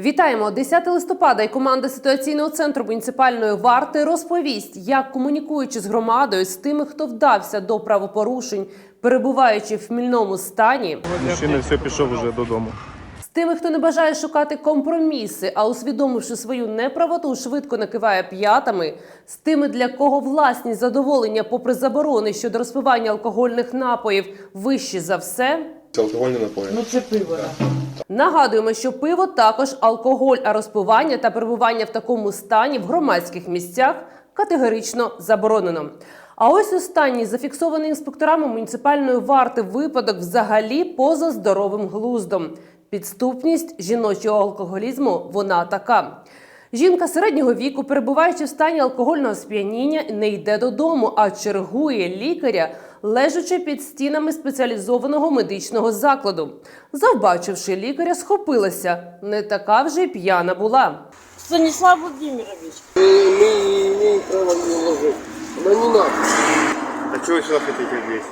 Вітаємо 10 листопада. І команда ситуаційного центру муніципальної варти розповість, як комунікуючи з громадою з тими, хто вдався до правопорушень, перебуваючи в хмільному стані, Мужчина все пішов уже додому. з тими, хто не бажає шукати компроміси, а усвідомивши свою неправоту, швидко накиває п'ятами, з тими, для кого власність задоволення, попри заборони щодо розпивання алкогольних напоїв, вищі за все. Це алкогольні напої. Нагадуємо, що пиво також алкоголь, а розпивання та перебування в такому стані в громадських місцях категорично заборонено. А ось останній зафіксований інспекторами муніципальної варти випадок взагалі поза здоровим глуздом. Підступність жіночого алкоголізму вона така. Жінка середнього віку, перебуваючи в стані алкогольного сп'яніння, не йде додому, а чергує лікаря, лежачи під стінами спеціалізованого медичного закладу. Завбачивши лікаря, схопилася. Не така вже й п'яна була. Станислав Владимирович. Мы, мы не имеем права не ложить. Она не надо. А чого ви сюди хотите здесь?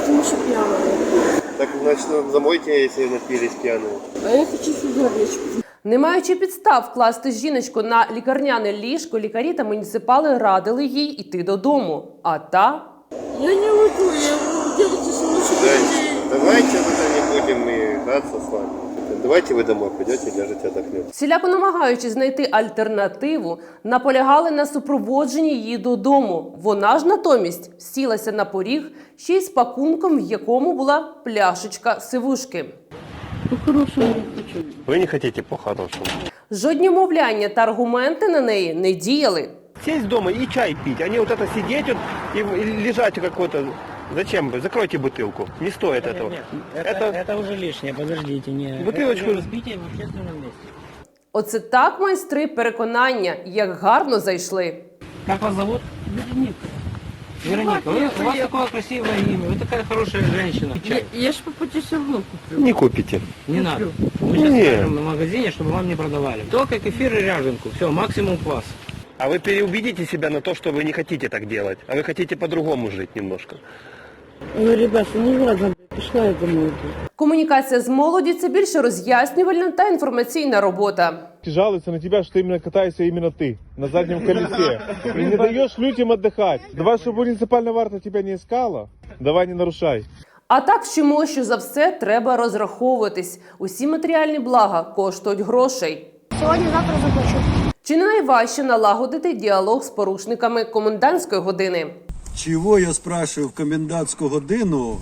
Потому что пьяная. Так, значит, замойте, если напились пьяные. А я хочу сюда речку. Не маючи підстав вкласти жіночку на лікарняне ліжко, лікарі та муніципали радили їй іти додому. А та Я не уйду, я делайте со мной что хотите. Давайте тогда не будем мы драться с вами. Давайте вы домой пойдете, ляжете, отдохнете. всіляко намагаючись знайти альтернативу, наполягали на супроводженні її додому. Вона ж натомість сілася на поріг ще й з пакунком, в якому була пляшечка сивушки. По-хорошему не хочу. Вы не хотите по-хорошему? Жодні мовляння та аргументи на неї не діяли. Сесть дома и чай пить, а не вот это сидеть вот и, и лежать какой-то. Зачем вы? Закройте бутылку. Не стоит этого. Нет, это, Это- это уже лишнее, подождите. Не, Бутылочку- это разбитие в общественном месте. Оце так майстри переконання, як гарно зайшли. Как вас зовут? Вероника. Вероника, вы- у вас такое красивое имя, вы такая хорошая женщина. Чай. Я ж по пути все равно куплю. Не купите. Не надо. Мы сейчас Не. скажем на магазине, чтобы вам не продавали. Только кефир и ряженку. Все, максимум класс. А вы переубедите себя на то, что вы не хотите так делать, а вы хотите по-другому жить немножко. Ну, ребята, не ладно, блядь, пішла я домой. блядь. Комунікація з молоді це більше роз'яснювальна та інформаційна робота. Жалуются на тебя, что именно катаешься именно ты на заднем колесе. И не даешь людям отдыхать. Давай, чтобы муниципальная варта тебя не искала. Давай не нарушай. А так вчимо, що за все треба розраховуватись. Усі матеріальні блага коштують грошей. Сьогодні-завтра заплачу. Чи не найважче налагодити діалог з порушниками комендантської години? Чого я спрашую в комендантську годину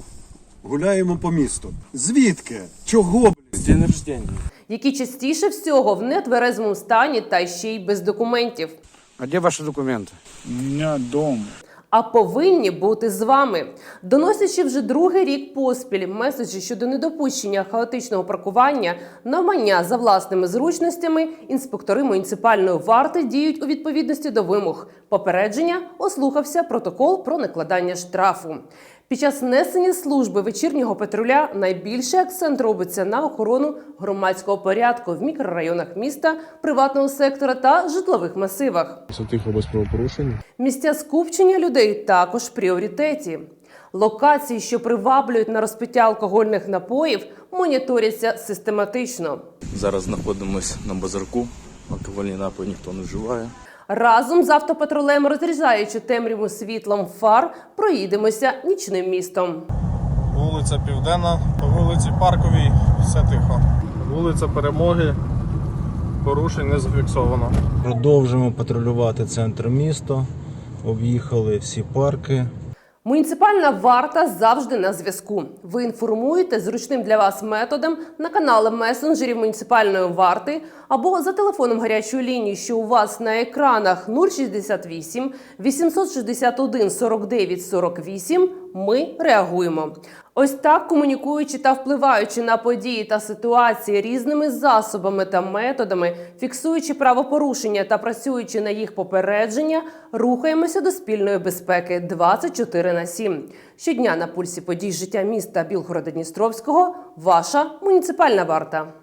гуляємо по місту? Звідки? Чого, блядь? які частіше всього в нетверезому стані та ще й без документів, А де ваші документи? У мене дом. А повинні бути з вами. Доносячи вже другий рік поспіль меседжі щодо недопущення хаотичного паркування, навмання за власними зручностями, інспектори муніципальної варти діють у відповідності до вимог. Попередження ослухався протокол про накладання штрафу. Під час несення служби вечірнього патруля найбільший акцент робиться на охорону громадського порядку в мікрорайонах міста, приватного сектора та житлових масивах. Це тихо без правопорушень. Місця скупчення людей також в пріоритеті. Локації, що приваблюють на розпиття алкогольних напоїв, моніторяться систематично. Зараз знаходимося на базарку. Алкогольні напої ніхто не вживає. Разом з автопатрулем, розрізаючи темряву світлом фар, проїдемося нічним містом. Вулиця Південна, по вулиці Парковій все тихо. Вулиця Перемоги. Порушень не зафіксовано. Продовжуємо патрулювати центр міста. Об'їхали всі парки. Муніципальна варта завжди на зв'язку. Ви інформуєте зручним для вас методом на канали месенджерів муніципальної варти або за телефоном гарячої лінії, що у вас на екранах 068 861 49 48. Ми реагуємо. Ось так комунікуючи та впливаючи на події та ситуації різними засобами та методами, фіксуючи правопорушення та працюючи на їх попередження, рухаємося до спільної безпеки 24 на 7. Щодня на пульсі подій життя міста Білгорода Дністровського. Ваша муніципальна варта.